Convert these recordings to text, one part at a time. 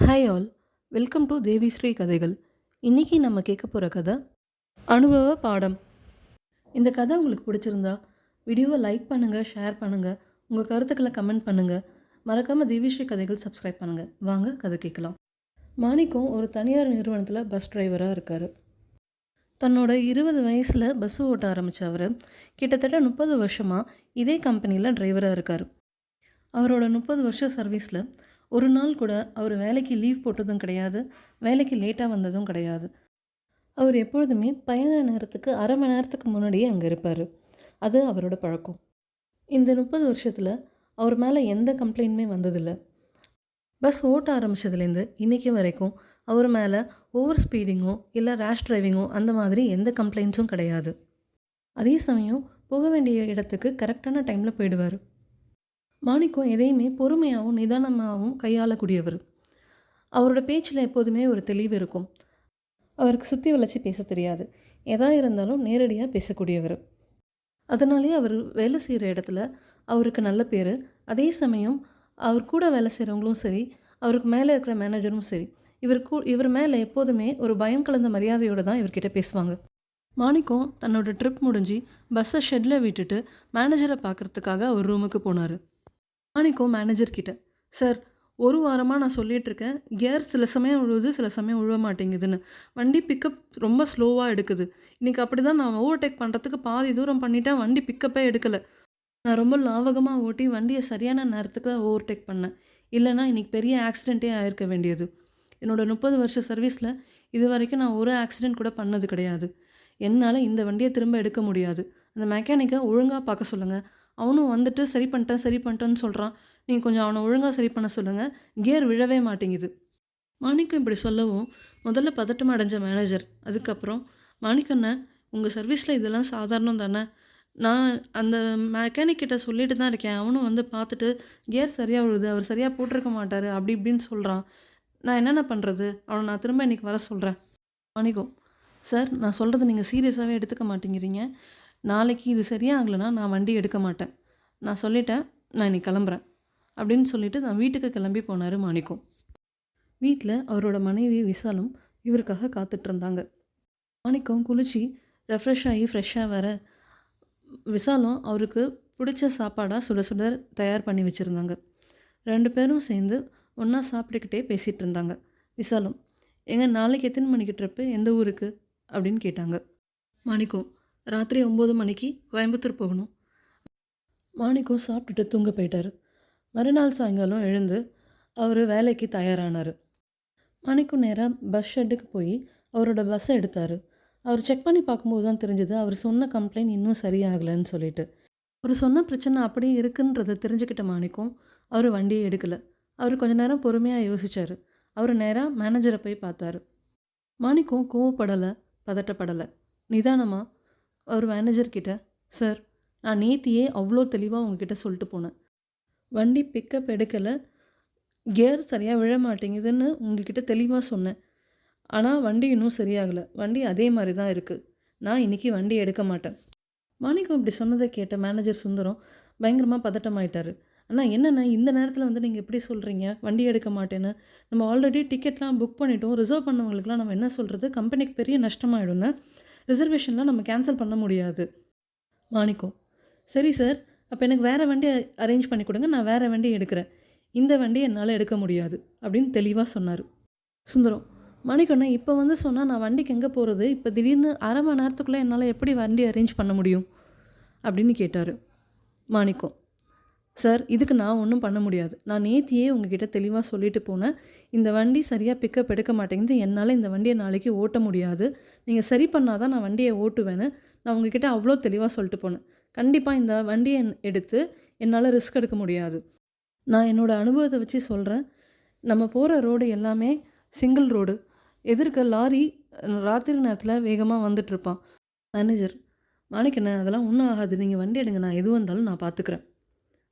Hi all welcome to Devi Sri கதைகள் இன்றைக்கி நம்ம கேட்க போகிற கதை அனுபவ பாடம். இந்த கதை உங்களுக்கு பிடிச்சிருந்தா வீடியோவை லைக் பண்ணுங்கள் ஷேர் பண்ணுங்கள் உங்கள் கருத்துக்களை கமெண்ட் பண்ணுங்கள் மறக்காமல் தேவிஸ்ரீ கதைகள் சப்ஸ்கிரைப் பண்ணுங்கள் வாங்க கதை கேட்கலாம். மாணிக்கம் ஒரு தனியார் நிறுவனத்தில் பஸ் டிரைவராக இருக்கார். தன்னோட இருபது வயசில் பஸ் ஓட்ட ஆரம்பித்த அவர் கிட்டத்தட்ட முப்பது வருஷமாக இதே கம்பெனியில் டிரைவராக இருக்கார். அவரோட முப்பது வருஷம் சர்வீஸில் ஒரு நாள் கூட அவர் வேலைக்கு லீவ் போட்டதும் கிடையாது வேலைக்கு லேட்டாக வந்ததும் கிடையாது. அவர் எப்பொழுதுமே பயண நேரத்துக்கு அரை மணி நேரத்துக்கு முன்னாடியே அங்கே இருப்பார். அது அவரோட பழக்கம். இந்த முப்பது வருஷத்தில் அவர் மேலே எந்த கம்ப்ளைண்ட்டுமே வந்ததில்லை. பஸ் ஓட்ட ஆரம்பித்ததுலேருந்து இன்றைக்கி வரைக்கும் அவர் மேலே ஓவர் ஸ்பீடிங்கோ இல்லை ரேஷ் டிரைவிங்கோ அந்த மாதிரி எந்த கம்ப்ளைண்ட்ஸும் கிடையாது. அதே சமயம் போக வேண்டிய இடத்துக்கு கரெக்டான டைமில் போயிடுவார். மாணிக்கம் எதையுமே பொறுமையாகவும் நிதானமாகவும் கையாளக்கூடியவர். அவரோட பேச்சில் எப்போதுமே ஒரு தெளிவு இருக்கும். அவருக்கு சுற்றி வளைச்சி பேச தெரியாது. எதா இருந்தாலும் நேரடியாக பேசக்கூடியவர். அதனாலே அவர் வேலை செய்கிற இடத்துல அவருக்கு நல்ல பேர். அதே சமயம் அவர் கூட வேலை செய்கிறவங்களும் சரி அவருக்கு மேலே இருக்கிற மேனேஜரும் சரி இவர் கூ இவர் மேலே எப்போதுமே ஒரு பயம் கலந்த மரியாதையோடு தான் இவர்கிட்ட பேசுவாங்க. மாணிக்கம் தன்னோட ட்ரிப் முடிஞ்சு பஸ்ஸை ஷெட்டில் விட்டுட்டு மேனேஜரை பார்க்குறதுக்காக அவர் ரூமுக்கு போனார். மாணிக்கோ மேனேஜர்கிட்ட சார் ஒரு வாரமாக நான் சொல்லிகிட்ருக்கேன் இருக்கேன் கியர் சில சமயம் விழுவுது சில சமயம் விழுவ மாட்டேங்குதுன்னு. வண்டி பிக்கப் ரொம்ப ஸ்லோவாக எடுக்குது. இன்றைக்கி அப்படி தான் நான் ஓவர்டேக் பண்ணுறதுக்கு பாதி தூரம் பண்ணிட்டேன் வண்டி பிக்கப்பே எடுக்கலை. நான் ரொம்ப லாவகமாக ஓட்டி வண்டியை சரியான நேரத்துக்கு ஓவர்டேக் பண்ணேன். இல்லைன்னா இன்றைக்கி பெரிய ஆக்சிடெண்ட்டே ஆயிருக்க வேண்டியது. என்னோட முப்பது வருஷ சர்வீஸில் இது வரைக்கும் நான் ஒரு ஆக்சிடெண்ட் கூட பண்ணது கிடையாது. என்னால் இந்த வண்டியை திரும்ப எடுக்க முடியாது. அந்த மெக்கானிக்கை ஒழுங்காக பார்க்க சொல்லுங்கள் அவனும் வந்துட்டு சரி பண்ணிட்டேன் சரி பண்ணிட்டேன்னு சொல்கிறான் நீங்கள் கொஞ்சம் அவனை ஒழுங்காக சரி பண்ண சொல்லுங்கள் கியர் விழவே மாட்டேங்குது. மாணிக்கம் இப்படி சொல்லவும் முதல்ல பதட்டம் அடைஞ்ச மேனேஜர் அதுக்கப்புறம் மாணிக்கண்ண உங்கள் சர்வீஸில் இதெல்லாம் சாதாரணம் தானே? நான் அந்த மெக்கானிக் கிட்ட சொல்லிட்டு தான் இருக்கேன். அவனும் வந்து பார்த்துட்டு கியர் சரியாக விழுது அவர் சரியாக போட்டிருக்க மாட்டார் அப்படி இப்படின்னு சொல்கிறான் நான் என்னென்ன பண்ணுறது அவனை நான் திரும்ப இன்றைக்கி வர சொல்கிறேன் மாணிக்கம் சார் நான் சொல்கிறது நீங்கள் சீரியஸாகவே எடுத்துக்க மாட்டேங்கிறீங்க. நாளைக்கு இது சரியாகலைன்னா நான் வண்டி எடுக்க மாட்டேன். நான் சொல்லிட்டேன் நான் இன்னைக்கு கிளம்புறேன். அப்படின்னு சொல்லிட்டு நான் வீட்டுக்கு கிளம்பி போனார் மாணிக்கம். வீட்டில் அவரோட மனைவி விசாலும் இவருக்காக காத்துட்ருந்தாங்க மாணிக்கம் குளிச்சு ரெஃப்ரெஷ் ஆகி ஃப்ரெஷ்ஷாக வர விசாலும் அவருக்கு பிடிச்ச சாப்பாடாக சுட சுட தயார் பண்ணி வச்சுருந்தாங்க. ரெண்டு பேரும் சேர்ந்து ஒன்றா சாப்பிட்டுக்கிட்டே பேசிகிட்டு இருந்தாங்க. விசாலும் எங்கள் நாளைக்கு எத்தனை மணிக்கு ட்ரிப்பு எந்த ஊருக்கு? அப்படின்னு கேட்டாங்க. மாணிக்கம் ராத்திரி ஒம்பது மணிக்கு கோயம்புத்தூர் போகணும். மாணிக்கம் சாப்பிட்டுட்டு தூங்க போயிட்டார். மறுநாள் சாயங்காலம் எழுந்து அவர் வேலைக்கு தயாரானார். மாணிக்கம் நேராக பஸ் ஷெட்டுக்கு போய் அவரோட பஸ்ஸை எடுத்தார். அவர் செக் பண்ணி பார்க்கும்போது தான் தெரிஞ்சது அவர் சொன்ன கம்ப்ளைண்ட் இன்னும் சரியாகலைன்னு சொல்லிட்டு. அவர் சொன்ன பிரச்சனை அப்படியே இருக்குன்றதை தெரிஞ்சுக்கிட்ட மாணிக்கம் அவர் வண்டியை எடுக்கலை. அவர் கொஞ்ச நேரம் பொறுமையாக யோசிச்சார். அவர் நேராக மேனேஜரை போய் பார்த்தாரு. மாணிக்கம் கோவப்படலை பதட்டப்படலை. நிதானமாக அவர் மேனேஜர்கிட்ட சார் நான் நேத்தியே அவ்வளோ தெளிவாக உங்ககிட்ட சொல்லிட்டு போனேன். வண்டி பிக்கப் எடுக்கலை கியர் சரியாக விழ மாட்டேங்குதுன்னு உங்ககிட்ட தெளிவாக சொன்னேன். ஆனால் வண்டி இன்னும் சரியாகலை. வண்டி அதே மாதிரி தான் இருக்குது நான் இன்றைக்கி வண்டி எடுக்க மாட்டேன். மாணிக்கம் இப்படி சொன்னதை கேட்ட மேனேஜர் சுந்தரம் பயங்கரமாக பதட்டமாயிட்டார். அண்ணா என்னண்ணா இந்த நேரத்தில் வந்து நீங்கள் எப்படி சொல்கிறீங்க வண்டி எடுக்க மாட்டேன்னு. நம்ம ஆல்ரெடி டிக்கெட்லாம் புக் பண்ணிட்டோம். ரிசர்வ் பண்ணவங்களுக்குலாம் நம்ம என்ன சொல்கிறது கம்பெனிக்கு பெரிய நஷ்டமாயிடும்னு. ரிசர்வேஷன்லாம் நம்ம கேன்சல் பண்ண முடியாது. மாணிக்கம் சரி சார் அப்போ எனக்கு வேறு வண்டி அரேஞ்ச் பண்ணி கொடுங்க நான் வேறு வண்டி எடுக்கிறேன். இந்த வண்டி என்னால் எடுக்க முடியாது அப்படின்னு தெளிவாக சொன்னார். சுந்தரம் மணிக்கண்ணா இப்போ வந்து சொன்னால் நான் வண்டிக்கு எங்கே போகிறது இப்போ திடீர்னு அரை மணி நேரத்துக்குள்ளே என்னால் எப்படி வண்டி அரேஞ்ச் பண்ண முடியும்? அப்படின்னு கேட்டார். மாணிக்கம் சார் இதுக்கு நான் ஒன்றும் பண்ண முடியாது. நான் நேத்தியே உங்ககிட்ட தெளிவாக சொல்லிட்டு போனேன். இந்த வண்டி சரியாக பிக்கப் எடுக்க மாட்டேங்குது. என்னால் இந்த வண்டியை நாளைக்கு ஓட்ட முடியாது. நீங்கள் சரி பண்ணால் தான் நான் வண்டியை ஓட்டுவேன்னு நான் உங்ககிட்ட அவ்வளோ தெளிவாக சொல்லிட்டு போனேன். கண்டிப்பாக இந்த வண்டியை எடுத்து என்னால் ரிஸ்க் எடுக்க முடியாது. நான் என்னோடய அனுபவத்தை வச்சு சொல்கிறேன் நம்ம போகிற ரோடு எல்லாமே சிங்கிள் ரோடு எதிர்க்க லாரி ராத்திரி நேரத்தில் வேகமாக வந்துட்டுருப்பான் மேனேஜர் மாணிக்கண்ணே அதெல்லாம் ஒன்றும் ஆகாது. நீங்கள் வண்டி எடுங்க. நான் எது வந்தாலும் நான் பார்த்துக்குறேன்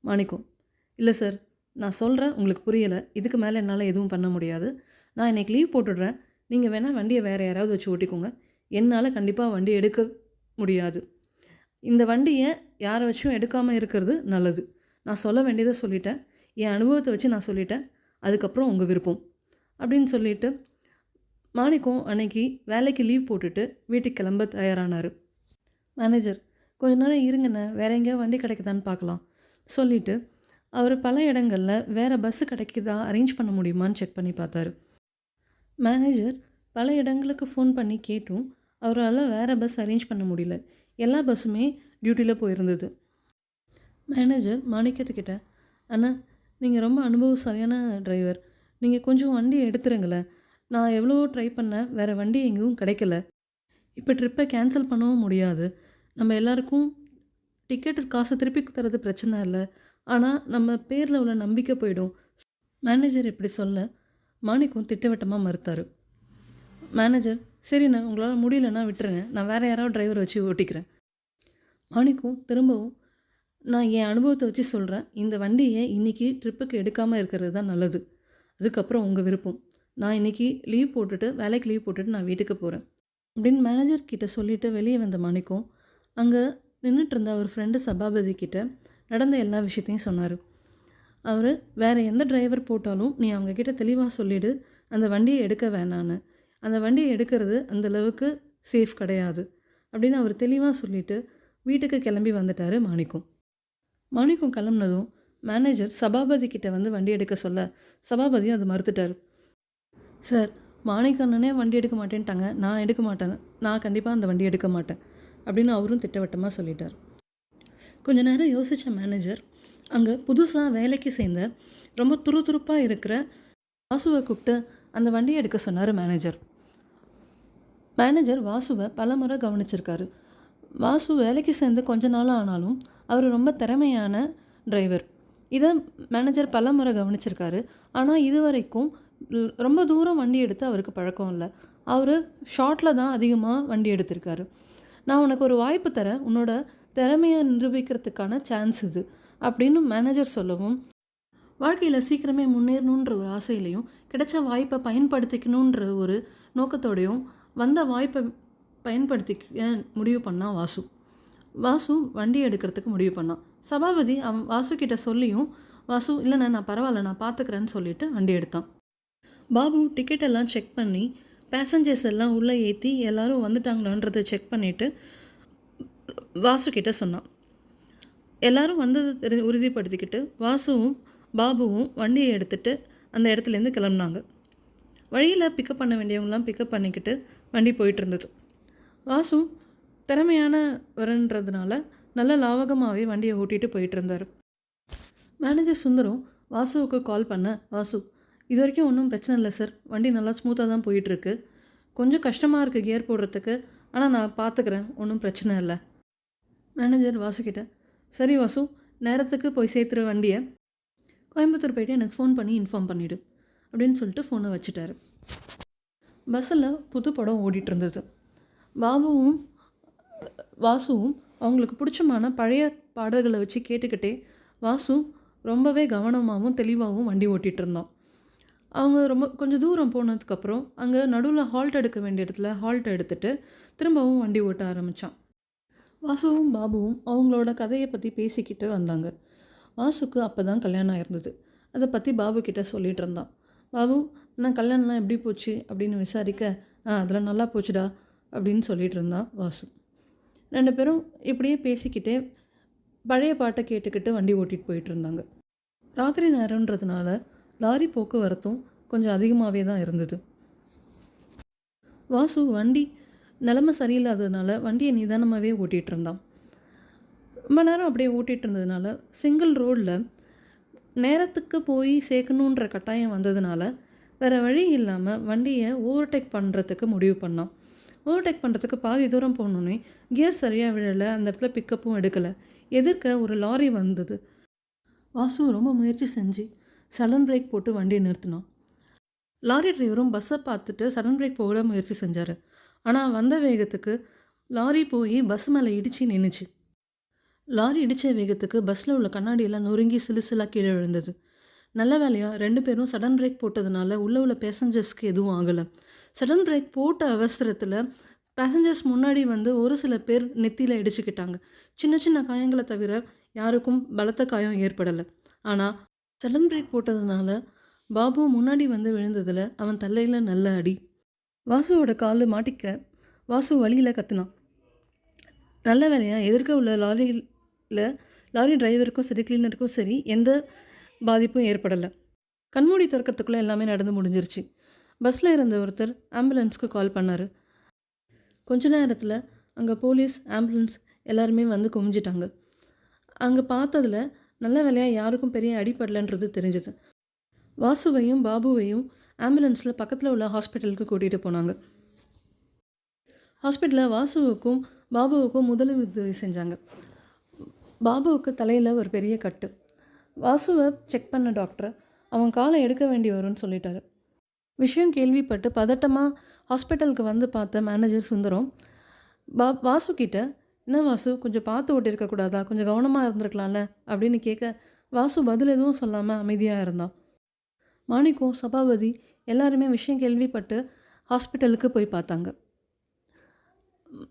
மாணிக்கம் இல்லை சார் நான் சொல்கிறேன் உங்களுக்கு புரியலை. இதுக்கு மேலே என்னால் எதுவும் பண்ண முடியாது. நான் இன்றைக்கி லீவ் போட்டுடுறேன். நீங்கள் வேணால் வண்டியை வேறு யாராவது வச்சு ஓட்டிக்கோங்க. என்னால் கண்டிப்பாக வண்டி எடுக்க முடியாது. இந்த வண்டியை யாரை வச்சும் எடுக்காமல் இருக்கிறது நல்லது. நான் சொல்ல வேண்டியதை சொல்லிட்டேன். என் அனுபவத்தை வச்சு நான் சொல்லிட்டேன். அதுக்கப்புறம் உங்கள் விருப்பம். அப்படின்னு சொல்லிட்டு மாணிக்கம் அன்னைக்கு வேலைக்கு லீவ் போட்டுட்டு வீட்டுக்கு கிளம்ப தயாரானார். மேனேஜர் கொஞ்ச நேரம் இருங்கண்ணே. வேற எங்கேயா வண்டி கிடைக்குதான்னு பார்க்கலாம். சொல்லிட்டு அவர் பல இடங்களில் வேறு பஸ்ஸு கிடைக்குதா அரேஞ்ச் பண்ண முடியுமான்னு செக் பண்ணி பார்த்தாரு. மேனேஜர் பல இடங்களுக்கு ஃபோன் பண்ணி கேட்டும் அவரால் வேறு பஸ் அரேஞ்ச் பண்ண முடியல. எல்லா பஸ்ஸுமே டியூட்டியில் போயிருந்தது. மேனேஜர் மாணிக்கத்துக்கிட்ட அண்ணா நீங்கள் ரொம்ப அனுபவசாலியான டிரைவர் நீங்கள் கொஞ்சம் வண்டி எடுத்துருங்களேன். நான் எவ்வளோ ட்ரை பண்ணேன் வேறு வண்டி எங்கேயும் கிடைக்கல. இப்போ ட்ரிப்பை கேன்சல் பண்ணவும் முடியாது. நம்ம எல்லாருக்கும் டிக்கெட்டு காசை திருப்பி தரது பிரச்சனை இல்லை. ஆனால் நம்ம பேரில் உள்ள நம்பிக்கை போயிடும். மேனேஜர் இப்படி சொல்ல? மாணிக்கம் திட்டவட்டமாக மறுத்தார். மேனேஜர் சரிண்ணா உங்களால் முடியலன்னா விட்டுருங்க. நான் வேறு யாராவது டிரைவர் வச்சு ஓட்டிக்கிறேன். மாணிக்கம் திரும்பவும் நான் என் அனுபவத்தை வச்சு சொல்கிறேன் இந்த வண்டியை இன்றைக்கி ட்ரிப்புக்கு எடுக்காமல் இருக்கிறது தான் நல்லது. அதுக்கப்புறம் உங்கள் விருப்பம். நான் இன்றைக்கி லீவ் போட்டுட்டு வேலைக்கு லீவ் போட்டுட்டு நான் வீட்டுக்கு போகிறேன் அப்படின்னு மேனேஜர் கிட்ட சொல்லிவிட்டு வெளியே வந்த மாணிக்கம் அங்கே நின்றுட்டு இருந்த அவர் ஃப்ரெண்டு சபாபதி கிட்ட நடந்த எல்லா விஷயத்தையும் சொன்னார். அவர் வேறு எந்த டிரைவர் போட்டாலும் நீ அவங்கக்கிட்ட தெளிவாக சொல்லிவிடு அந்த வண்டியை எடுக்க வேணான்னு. அந்த வண்டியை எடுக்கிறது அந்த அளவுக்கு சேஃப் கிடையாது. அப்படின்னு அவர் தெளிவாக சொல்லிவிட்டு வீட்டுக்கு கிளம்பி வந்துட்டார் மாணிக்கம். மாணிக்கம் கிளம்புனதும் மேனேஜர் சபாபதி கிட்ட வந்து வண்டி எடுக்க சொல்ல சபாபதியும் அது மறுத்துட்டார். சார் மாணிக்கண்ணனே வண்டி எடுக்க மாட்டேன்ட்டாங்க. நான் எடுக்க மாட்டேன். நான் கண்டிப்பாக அந்த வண்டி எடுக்க மாட்டேன். அப்படின்னு அவரும் திட்டவட்டமாக சொல்லிட்டார். கொஞ்ச நேரம் யோசித்த மேனேஜர் அங்கே புதுசாக வேலைக்கு சேர்ந்த ரொம்ப துருதுருப்பாக இருக்கிற வாசுவை கூப்பிட்டு அந்த வண்டியை எடுக்க சொன்னார் மேனேஜர் மேனேஜர் வாசுவை பல முறை கவனிச்சிருக்காரு. வாசு வேலைக்கு சேர்ந்து கொஞ்ச நாள் ஆனாலும் அவர் ரொம்ப திறமையான டிரைவர் இதை மேனேஜர் பல முறை கவனிச்சிருக்காரு. ஆனால் இது வரைக்கும் ரொம்ப தூரம் வண்டி எடுத்து அவருக்கு பழக்கம் இல்லை. அவர் ஷார்ட்டில் தான் அதிகமாக வண்டி எடுத்திருக்காரு. நான் உனக்கு ஒரு வாய்ப்பு தரேன். உன்னோட திறமையை நிரூபிக்கிறதுக்கான சான்ஸ் இது அப்படின்னு மேனேஜர் சொல்லவும் வாழ்க்கையில் சீக்கிரமே முன்னேறணுன்ற ஒரு ஆசையிலையும் கிடைச்ச வாய்ப்பை பயன்படுத்திக்கணுன்ற ஒரு நோக்கத்தோடையும் வந்த வாய்ப்பை பயன்படுத்திக்க முடிவு பண்ணான் வாசு. வாசு வண்டி எடுக்கிறதுக்கு முடிவு பண்ணான் சபாபதி அவன் வாசு கிட்ட சொல்லியும் வாசு இல்லைண்ணா நான் பரவாயில்ல நான் பார்த்துக்கிறேன்னு சொல்லிட்டு வண்டி எடுத்தான். பாபு டிக்கெட்டெல்லாம் செக் பண்ணி பேசஞ்சர்ஸ் எல்லாம் உள்ளே ஏற்றி எல்லோரும் வந்துட்டாங்களான்றதை செக் பண்ணிவிட்டு வாசுக்கிட்ட சொன்னான். எல்லாரும் வந்தது தெரி உறுதிப்படுத்திக்கிட்டு வாசுவும் பாபுவும் வண்டியை எடுத்துட்டு அந்த இடத்துலேருந்து கிளம்புனாங்க. வழியில் பிக்கப் பண்ண வேண்டியவங்களாம் பிக்கப் பண்ணிக்கிட்டு வண்டி போயிட்டு இருந்தது. வாசு திறமையானவரன்றதுனால நல்ல லாவகமாகவே வண்டியை ஓட்டிகிட்டு போயிட்டு இருந்தார். மேனேஜர் சுந்தரம் வாசுவுக்கு கால் பண்ண வாசு இது வரைக்கும் ஒன்றும் பிரச்சனை இல்லை சார் வண்டி நல்லா ஸ்மூத்தாக தான் போயிட்டுருக்கு. கொஞ்சம் கஷ்டமாக இருக்குது கியர் போடுறதுக்கு. ஆனால் நான் பார்த்துக்கிறேன் ஒன்றும் பிரச்சனை இல்லை. மேனேஜர் வாசுக்கிட்ட சரி வாசு நேரத்துக்கு போய் சேர்த்துற வண்டியை. கோயம்புத்தூர் போயிட்டு எனக்கு ஃபோன் பண்ணி இன்ஃபார்ம் பண்ணிவிடு அப்படின்னு சொல்லிட்டு ஃபோனை வச்சுட்டாரு. பஸ்ஸில் புது படம் ஓடிட்டு இருந்தது. பாபுவும் வாசுவும் அவங்களுக்கு பிடிச்சமான பழைய பாடல்களை வச்சு கேட்டுக்கிட்டே வாசு ரொம்பவே கவனமாகவும் தெளிவாகவும் வண்டி ஓட்டிகிட்டு இருந்தோம் அவங்க ரொம்ப கொஞ்சம் தூரம் போனதுக்கப்புறம் அங்கே நடுவில் ஹால்ட் எடுக்க வேண்டிய இடத்துல ஹால்ட் எடுத்துகிட்டு திரும்பவும் வண்டி ஓட்ட ஆரம்பித்தான் வாசுவும் பாபுவும் அவங்களோட கதையை பற்றி பேசிக்கிட்டு வந்தாங்க. வாசுக்கு அப்போ தான் கல்யாணம் ஆயிருந்தது. அதை பற்றி பாபு கிட்டே சொல்லிகிட்டு இருந்தான். பாபு நான் கல்யாணம்லாம் எப்படி போச்சு? அப்படின்னு விசாரிக்க ஆ அதெல்லாம் நல்லா போச்சுடா அப்படின்னு சொல்லிகிட்டு இருந்தான் வாசு. ரெண்டு பேரும் இப்படியே பேசிக்கிட்டே பழைய பாட்டை கேட்டுக்கிட்டு வண்டி ஓட்டிகிட்டு போயிட்டு இருந்தாங்க. ராத்திரி நேரம்ன்றதுனால லாரி போக்குவரத்தும் கொஞ்சம் அதிகமாகவே தான் இருந்தது. வாசு வண்டி நிலமை சரியில்லாததுனால வண்டியை நிதானமாகவே ஓட்டிகிட்டு இருந்தான். ரொம்ப நேரம் அப்படியே ஓட்டிகிட்டு இருந்ததுனால சிங்கிள் ரோடில் நேரத்துக்கு போய் சேர்க்கணுன்ற கட்டாயம் வந்ததுனால வேறு வழி இல்லாமல் வண்டியை ஓவர்டேக் பண்ணுறதுக்கு முடிவு பண்ணான். ஓவர்டேக் பண்ணுறதுக்கு பாதி தூரம் போனோன்னே கியர் சரியாக விழலை அந்த இடத்துல பிக்கப்பும் எடுக்கலை. எதிர்க்க ஒரு லாரி வந்தது. வாசு ரொம்ப முயற்சி செஞ்சு சடன் பிரேக் போட்டு வண்டியை நிறுத்தினோம் லாரி டிரைவரும் பஸ்ஸை பார்த்துட்டு சடன் பிரேக் போட முயற்சி செஞ்சார். ஆனால் வந்த வேகத்துக்கு லாரி போய் பஸ் மேலே இடித்து நின்றுச்சு லாரி இடித்த வேகத்துக்கு பஸ்ஸில் உள்ள கண்ணாடியெல்லாம் நொறுங்கி சிலுசிலாக கீழே விழுந்தது. நல்ல வேலையாக ரெண்டு பேரும் சடன் பிரேக் போட்டதுனால உள்ளே உள்ள பேசஞ்சர்ஸ்க்கு எதுவும் ஆகலை. சடன் பிரேக் போட்ட அவசரத்தில் பேசஞ்சர்ஸ் முன்னாடி வந்து ஒரு சில பேர் நெத்தியில் இடிச்சுக்கிட்டாங்க. சின்ன சின்ன காயங்களை தவிர யாருக்கும் பலத்த காயம் ஏற்படலை. ஆனால் சடன் பிரேக் போட்டதுனால பாபு முன்னாடி வந்து விழுந்ததில் அவன் தலையில் நல்ல அடி. வாசுவோட காலு மாட்டிக்க வாசு வழியில் கத்துனான் நல்ல வேலையாக எதிர்க்க உள்ள லாரியில் லாரி டிரைவருக்கும் சரி கிளீனருக்கும் சரி எந்த பாதிப்பும் ஏற்படலை. கண்மூடி திறக்கிறதுக்குள்ளே எல்லாமே நடந்து முடிஞ்சிருச்சு. பஸ்ஸில் இருந்த ஒருத்தர் ஆம்புலன்ஸ்க்கு கால் பண்ணார். கொஞ்ச நேரத்தில் அங்கே போலீஸ் ஆம்புலன்ஸ் எல்லாருமே வந்து குமிஞ்சிட்டாங்க. அங்கே பார்த்ததில் நல்ல வேலையாக யாருக்கும் பெரிய அடிப்படலன்றது தெரிஞ்சது. வாசுவையும் பாபுவையும் ஆம்புலன்ஸில் பக்கத்தில் உள்ள ஹாஸ்பிட்டலுக்கு கூட்டிகிட்டு போனாங்க. ஹாஸ்பிட்டலில் வாசுவுக்கும் பாபுவுக்கும் முதலுதவி செஞ்சாங்க. பாபுவுக்கு தலையில் ஒரு பெரிய கட்டு. வாசுவை செக் பண்ண டாக்டர் அவன் காலை எடுக்க வேண்டி வரும்னு சொல்லிட்டாரு. விஷயம் கேள்விப்பட்டு பதட்டமாக ஹாஸ்பிட்டலுக்கு வந்து பார்த்த மேனேஜர் சுந்தரம் பா வாசுக்கிட்ட என்ன வாசு? கொஞ்சம் பார்த்து ஓட்டியிருக்கக்கூடாதா? கொஞ்சம் கவனமாக இருந்திருக்கலாம்ல? அப்படின்னு கேட்க வாசு பதில் எதுவும் சொல்லாமல் அமைதியாக இருந்தான். மாணிக்கம் சபாபதி எல்லாருமே விஷயம் கேள்விப்பட்டு ஹாஸ்பிட்டலுக்கு போய் பார்த்தாங்க.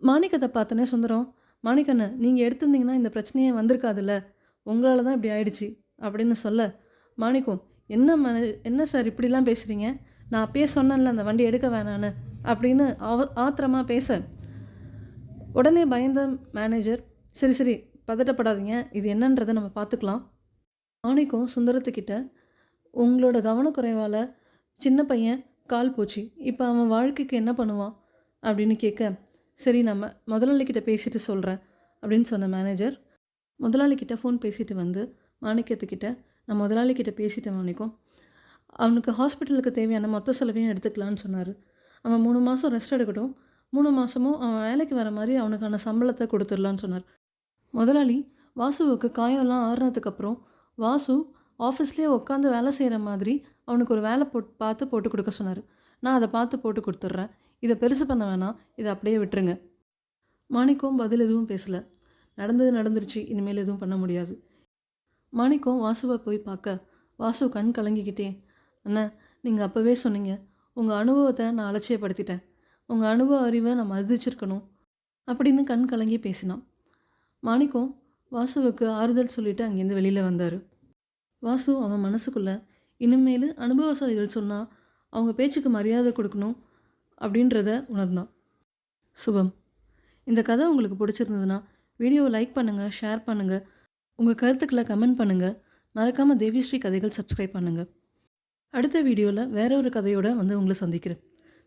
மாணிக்கத்தை பார்த்தனே சுந்தரம் மாணிக்கண்ணை நீங்கள் எடுத்திருந்தீங்கன்னா இந்த பிரச்சனையே வந்திருக்காதுல்ல? உங்களால் தான் இப்படி ஆயிடுச்சு. அப்படின்னு சொல்ல மாணிக்கம் என்ன மன என்ன சார் இப்படிலாம் பேசுகிறீங்க நான் அப்பயே சொன்னேன்ல அந்த வண்டி எடுக்க வேணான்னு அப்படின்னு அவ ஆத்திரமாக பேச உடனே பயந்த மேனேஜர் சரி சரி பதட்டப்படாதீங்க. இது என்னன்றதை நம்ம பார்த்துக்கலாம். மாணிக்கம் சுந்தரத்துக்கிட்ட உங்களோட கவனக்குறைவால் சின்ன பையன் கால் போச்சு. இப்போ அவன் வாழ்க்கைக்கு என்ன பண்ணுவான்? அப்படின்னு கேட்க சரி நம்ம முதலாளிக்கிட்ட பேசிட்டு சொல்கிறேன் அப்படின்னு சொன்ன மேனேஜர் முதலாளிக்கிட்ட ஃபோன் பேசிட்டு வந்து மாணிக்கத்துக்கிட்ட நான் முதலாளிக்கிட்ட பேசிட்டேன் மாணிக்கம். அவனுக்கு ஹாஸ்பிட்டலுக்கு தேவையான மொத்த செலவையும் எடுத்துக்கலான்னு சொன்னார். அவன் மூணு மாதம் ரெஸ்ட் எடுக்கட்டும். மூணு மாதமும் அவன் வேலைக்கு வர மாதிரி அவனுக்கான சம்பளத்தை கொடுத்துடலான்னு சொன்னார். முதலாளி வாசுவுக்கு காயம்லாம் ஆறுனதுக்கப்புறம் வாசு ஆஃபீஸ்லேயே உட்காந்து வேலை செய்கிற மாதிரி அவனுக்கு ஒரு வேலை போட் பார்த்து போட்டு கொடுக்க சொன்னார். நான் அதை பார்த்து போட்டு கொடுத்துட்றேன். இதை பெருசு பண்ண வேணாம். இதை அப்படியே விட்டுருங்க. மாணிக்கம் பதில் எதுவும் பேசலை. நடந்தது நடந்துருச்சு. இனிமேல் எதுவும் பண்ண முடியாது. மாணிக்கம் வாசுவை போய் பார்க்க வாசு கண் கலங்கிக்கிட்டே. அண்ணா நீங்கள் அப்போவே சொன்னீங்க. உங்கள் அனுபவத்தை நான் அலட்சியப்படுத்திட்டேன். உங்கள் அனுபவ அறிவை நான் மதிச்சிருக்கணும் அப்படின்னு கண் கலங்கி பேசினான். மாணிக்கம் வாசுவுக்கு ஆறுதல் சொல்லிட்டு அங்கேருந்து வெளியில் வந்தார். வாசு அவன் மனசுக்குள்ளே இனிமேல் அனுபவசாலிகள் சொன்னால் அவங்க பேச்சுக்கு மரியாதை கொடுக்கணும் அப்படின்றத உணர்ந்தான். சுபம். இந்த கதை உங்களுக்கு பிடிச்சிருந்ததுன்னா வீடியோவை லைக் பண்ணுங்கள் ஷேர் பண்ணுங்கள் உங்கள் கருத்துக்களை கமெண்ட் பண்ணுங்கள் மறக்காமல் தேவிஸ்ரீ கதைகள் சப்ஸ்கிரைப் பண்ணுங்கள் அடுத்த வீடியோவில் வேற ஒரு கதையோடு வந்து உங்களை சந்திக்கிறேன்.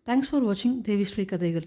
தேங்க்ஸ் ஃபார் வாட்சிங் தேவிஸ்ரீ கதைகள்